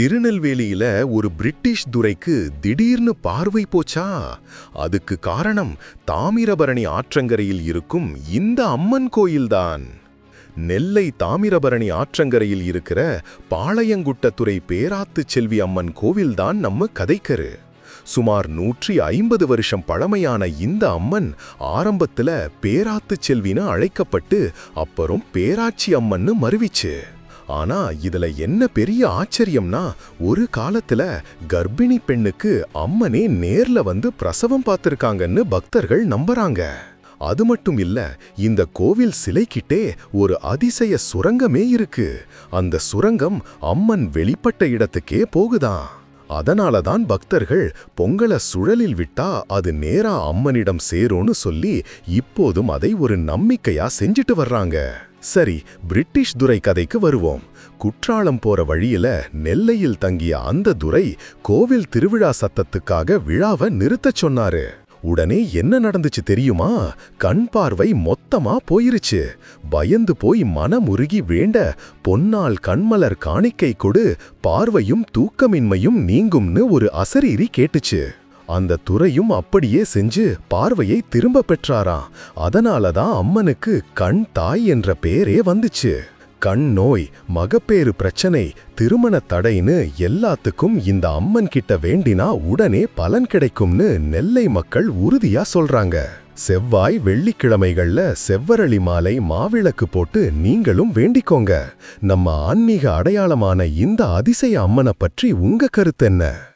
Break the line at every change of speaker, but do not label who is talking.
திருநெல்வேலியில ஒரு பிரிட்டிஷ் துரைக்கு திடீர்னு பார்வை போச்சா? அதுக்கு காரணம் தாமிரபரணி ஆற்றங்கரையில் இருக்கும் இந்த அம்மன் கோயில்தான். நெல்லை தாமிரபரணி ஆற்றங்கரையில் இருக்கிற பாளையங்குட்டத்துறை பேராத்து செல்வி அம்மன் கோவில்தான் நம்ம கதைக்கரு. சுமார் நூற்றி ஐம்பது வருஷம் பழமையான இந்த அம்மன் ஆரம்பத்துல பேராத்து செல்வின்னு அழைக்கப்பட்டு அப்புறம் பேராட்சி அம்மன்னு மறுவிச்சு ஆனா இதுல என்ன பெரிய ஆச்சரியம்னா ஒரு காலத்துல கர்ப்பிணி பெண்ணுக்கு அம்மனே நேர்ல வந்து பிரசவம் பார்த்திருக்காங்கன்னு பக்தர்கள் நம்புறாங்க. அது மட்டும் இல்ல இந்த கோவில் சிலைக்கிட்டே ஒரு அதிசய சுரங்கமே இருக்கு. அந்த சுரங்கம் அம்மன் வெளிப்பட்ட இடத்துக்கே போகுதான். அதனால தான் பக்தர்கள் பொங்கலை சுழலில் விட்டா அது நேரா அம்மனிடம் சேரும்னு சொல்லி இப்போதும் அதை ஒரு நம்பிக்கையா செஞ்சுட்டு வர்றாங்க. சரி பிரிட்டிஷ் துரை கதைக்கு வருவோம். குற்றாலம் போற வழியில நெல்லையில் தங்கிய அந்த துரை கோவில் திருவிழா சத்தத்துக்காக விழாவை நிறுத்தச் சொன்னாரு. உடனே என்ன நடந்துச்சு தெரியுமா? கண் பார்வை மொத்தமா போயிருச்சு. பயந்து போய் மனமுருகி வேண்ட பொன்னால் கண்மலர் காணிக்கை கொடு பார்வையும் தூக்கமின்மையும் நீங்கும்னு ஒரு அசரீரி கேட்டுச்சு. அந்த துறையும் அப்படியே செஞ்சு பார்வையை திரும்ப பெற்றாராம். அதனால தான் அம்மனுக்கு கண் தாய் என்ற பேரே வந்துச்சு. கண் நோய் மகப்பேறு பிரச்சனை திருமண தடைன்னு எல்லாத்துக்கும் இந்த அம்மன் கிட்ட வேண்டினா உடனே பலன் கிடைக்கும்னு நெல்லை மக்கள் உறுதியா சொல்றாங்க. செவ்வாய் வெள்ளிக்கிழமைகள்ல செவ்வரளி மாலை மாவிளக்கு போட்டு நீங்களும் வேண்டிக்கோங்க. நம்ம ஆன்மீக அடையாளமான இந்த அதிசய அம்மனை பற்றி உங்க கருத்து என்ன?